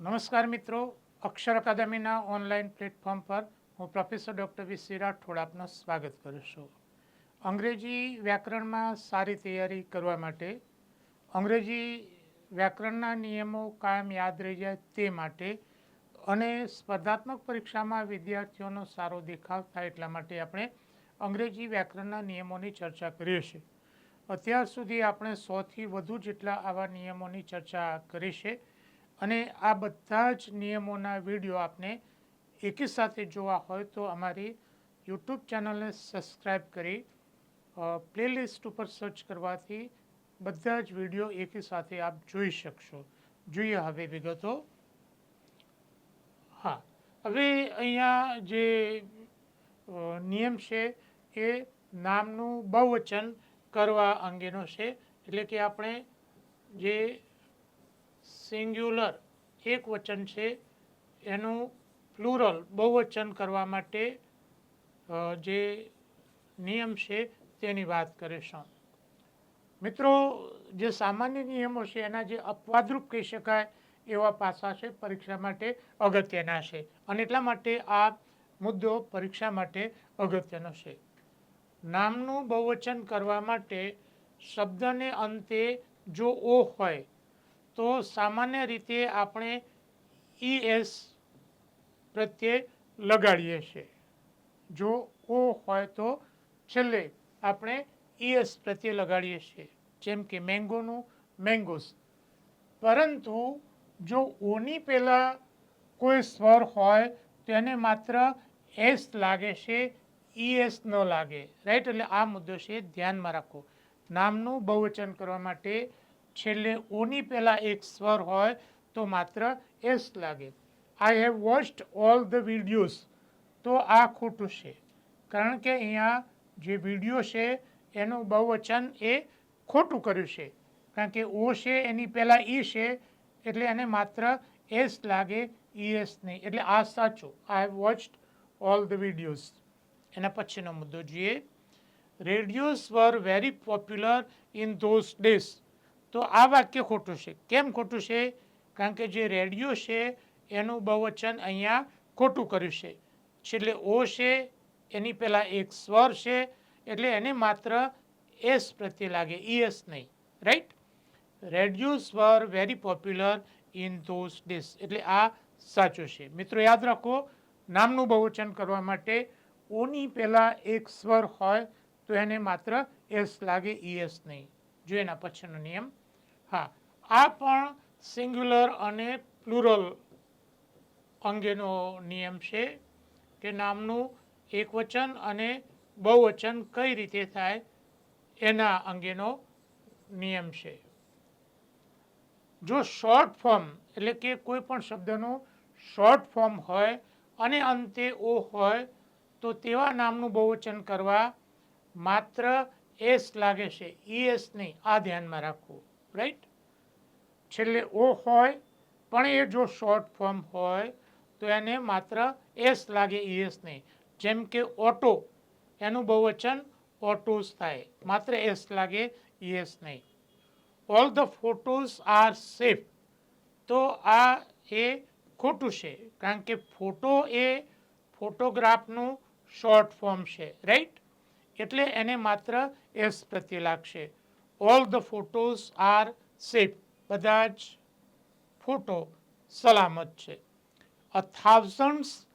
નમસ્કાર મિત્રો, અક્ષર અકાદમીના online platform પર હું પ્રોફેસર ડૉક્ટર વી. રાઠોડ આપનું સ્વાગત કરું છું. અંગ્રેજી વ્યાકરણમાં સારી તૈયારી કરવા માટે, અંગ્રેજી વ્યાકરણના નિયમો કાયમ યાદ રહી જાય તે માટે અને સ્પર્ધાત્મક પરીક્ષામાં વિદ્યાર્થીઓનો સારો દેખાવ થાય એટલા માટે આપણે અંગ્રેજી વ્યાકરણના નિયમોની ચર્ચા કરીએ છીએ. અત્યાર સુધી આપણે સોથી વધુ જેટલા આવા નિયમોની ચર્ચા કરી છે. અને આ બધા જ નિયમોના વીડિયો આપને એકી સાથે જોવા હોય તો અમારી યુટ્યુબ ચેનલને સબસ્ક્રાઈબ કરી પ્લેલિસ્ટ ઉપર સર્ચ કરવાથી બધા જ વીડિયો એકી સાથે આપ જોઈ શકશો. જોઈએ હવે વિગતો. હા, હવે અહીંયા જે નિયમ છે એ નામનું બહુવચન કરવા અંગેનો છે. એટલે કે આપણે જે સિંગ્યુલર એક વચન છે. એનું પ્લુરલ બહુવચન કરવા માટે જે નિયમ છે તેની વાત કરીશું મિત્રો, જે સામાન્ય નિયમો છે, એના જે અપવાદરૂપ કહી શકાય એવા પાસા છે પરીક્ષા માટે અગત્યના છે. અને એટલા માટે આ મુદ્દો પરીક્ષા માટે અગત્યનો છે. નામનું બહુવચન કરવા માટે શબ્દને અંતે જો ઓ હોય તો સામાન્ય રીતે આપણે ઈએસ પ્રત્યે લગાડીએ છીએ. જો ઓ હોય તો છેલ્લે આપણે ઈએસ પ્રત્યે લગાડીએ છીએ, જેમ કે મેંગોનું મેંગોસ. પરંતુ જો ઓની પહેલાં કોઈ સ્વર હોય, તો એને માત્ર એસ લાગે છે ઈએસ ન લાગે. રાઈટ? એટલે આ મુદ્દો છે ધ્યાનમાં રાખો નામનું બહુવચન કરવા માટે છેલ્લે ઓની પહેલાં એક સ્વર હોય તો માત્ર એસ લાગે. I have watched all the videos તો આ ખોટું છે. કારણ કે અહીંયા જે વીડિયો છે, એનું બહુવચન એ ખોટું કર્યું છે. કારણ કે ઓ છે, એની પહેલાં ઈ છે, એટલે એને માત્ર એસ લાગે, ઈ એસ નહીં. એટલે આ સાચું. I have watched all the videos એના પછીનો મુદ્દો જોઈએ. Radios were very popular in those days તો આ વાક્ય ખોટું છે. કેમ ખોટું છે? કારણ કે જે રેડિયો છે, એનું બહુવચન અહીંયા ખોટું કર્યું છે. છેલ્લે ઓ છે, એની પહેલાં એક સ્વર છે, એટલે એને માત્ર એસ પ્રત્યે લાગે, ઈએસ નહીં. Right radios were very popular in those days એટલે આ સાચું છે. મિત્રો યાદ રાખો, નામનું બહુવચન કરવા માટે ઓની પહેલાં એક સ્વર હોય તો એને માત્ર એસ લાગે, ઈએસ નહીં. જો એના પછીનો નિયમ હા, આ પણ સિંગ્યુલર અને પ્લુરલ અંગેનો નિયમ છે કે નામનું એકવચન અને બહુવચન કઈ રીતે થાય એના અંગેનો નિયમ છે. જો શોર્ટ ફોર્મ એટલે કે કોઈ પણ શબ્દનું શોર્ટ ફોર્મ હોય અને અંતે ઓ હોય, તો તેવા નામનું બહુવચન કરવા માત્ર એસ લાગે છે. ઈ એસ નહીં, આ ધ્યાનમાં રાખવું. રાઈટ છેલ્લે ઓ હોય, પણ એ જો શોર્ટ ફોર્મ હોય, તો એને માત્ર એસ લાગે એસ નહીં. જેમ કે ઓટો એનું બહુવચન ઓટોસ થાય. માત્ર એસ લાગે એસ નહીં. All the photos are safe તો આ એ ખોટું છે, કારણ કે ફોટો એ ફોટોગ્રાફનું શોર્ટ ફોર્મ છે રાઈટ એટલે એને માત્ર એસ પ્રત્યે લાગશે. All the photos are safe બધા જ ફોટો સલામત છે. અ થાઉઝન્ડ્સ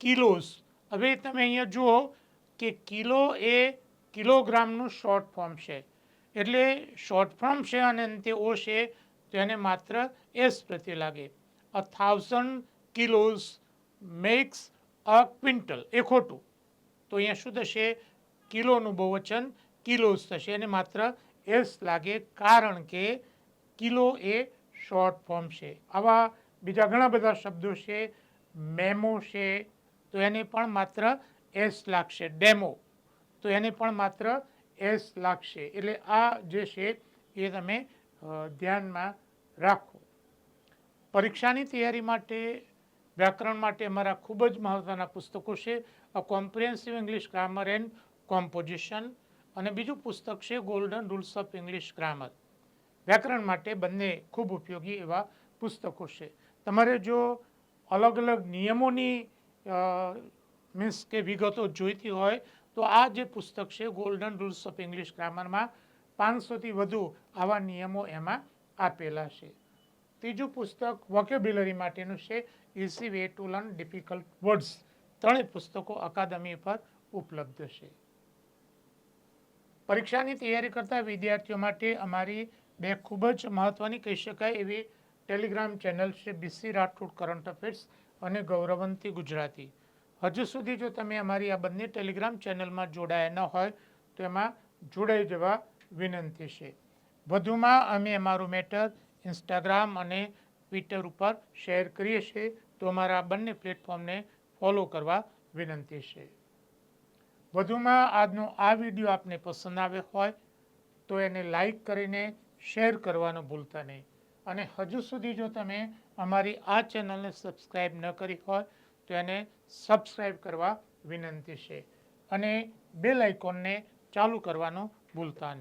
કિલોઝ હવે તમે અહીંયા જુઓ કે કિલો એ કિલોગ્રામનું શોર્ટ ફોર્મ છે. એટલે શોર્ટ ફોર્મ છે અને અંતે ઓ છે, તો એને માત્ર એસ પ્રત્યે લાગે. A thousand kilos makes a quintal એ ખોટું. તો અહીંયા શું થશે? કિલોનું બહુવચન કિલોઝ થશે. અને માત્ર એસ લાગે કારણ કે કિલો એ શોર્ટ ફોર્મ છે. આવા બીજા ઘણા બધા શબ્દો છે, મેમો છે, તો એને પણ માત્ર એસ લાગશે, ડેમો. તો એને પણ માત્ર એસ લાગશે. એટલે આ જે છે એ તમે ધ્યાનમાં રાખો. પરીક્ષાની તૈયારી માટે, વ્યાકરણ માટે અમારા ખૂબ જ મહત્ત્વના પુસ્તકો છે. A comprehensive English grammar and composition અને બીજું પુસ્તક છે golden rules of English grammar વ્યાકરણ માટે બંને ખૂબ ઉપયોગી એવા પુસ્તકો છે. તમારે જો અલગ અલગ નિયમોની મીન્સ કે વિગતો જોઈતી હોય, તો આ જે પુસ્તક છે ગોલ્ડન રૂલ્સ ઓફ ઇંગ્લિશ ગ્રામરમાં પાંચસોથી વધુ આવા નિયમો એમાં આપેલા છે. ત્રીજું પુસ્તક વોકેબ્યુલરી માટેનું છે easy way to learn difficult words ત્રણેય પુસ્તકો અકાદમી પર ઉપલબ્ધ છે. પરીક્ષાની તૈયારી કરતા વિદ્યાર્થીઓ માટે અમારી બે ખૂબ જ મહત્ત્વની કહી શકાય એવી ટેલિગ્રામ ચેનલ છે બીસી રાઠોડ, કરંટ અફેર્સ અને ગૌરવંતી ગુજરાતી. હજુ સુધી જો તમે અમારી આ બંને ટેલિગ્રામ ચેનલમાં જોડાયા ન હોય, તો એમાં જોડાઈ જવા વિનંતી છે. વધુમાં અમે અમારું મેટર ઇન્સ્ટાગ્રામ અને ટ્વિટર ઉપર શેર કરીએ છીએ, તો અમારા બંને પ્લેટફોર્મને ફોલો કરવા વિનંતી છે. વધુમાં આજનો આ વીડિયો આપને પસંદ આવ્યો હોય, તો એને લાઈક કરીને શેર કરવાનું ભૂલતા નહીં. અને હજુ સુધી જો તમે અમારી આ ચેનલને સબસ્ક્રાઈબ ન કરી હોય, તો એને સબસ્ક્રાઈબ કરવા વિનંતી છે. અને બેલ આઇકોનને ચાલુ કરવાનું ભૂલતા નહીં.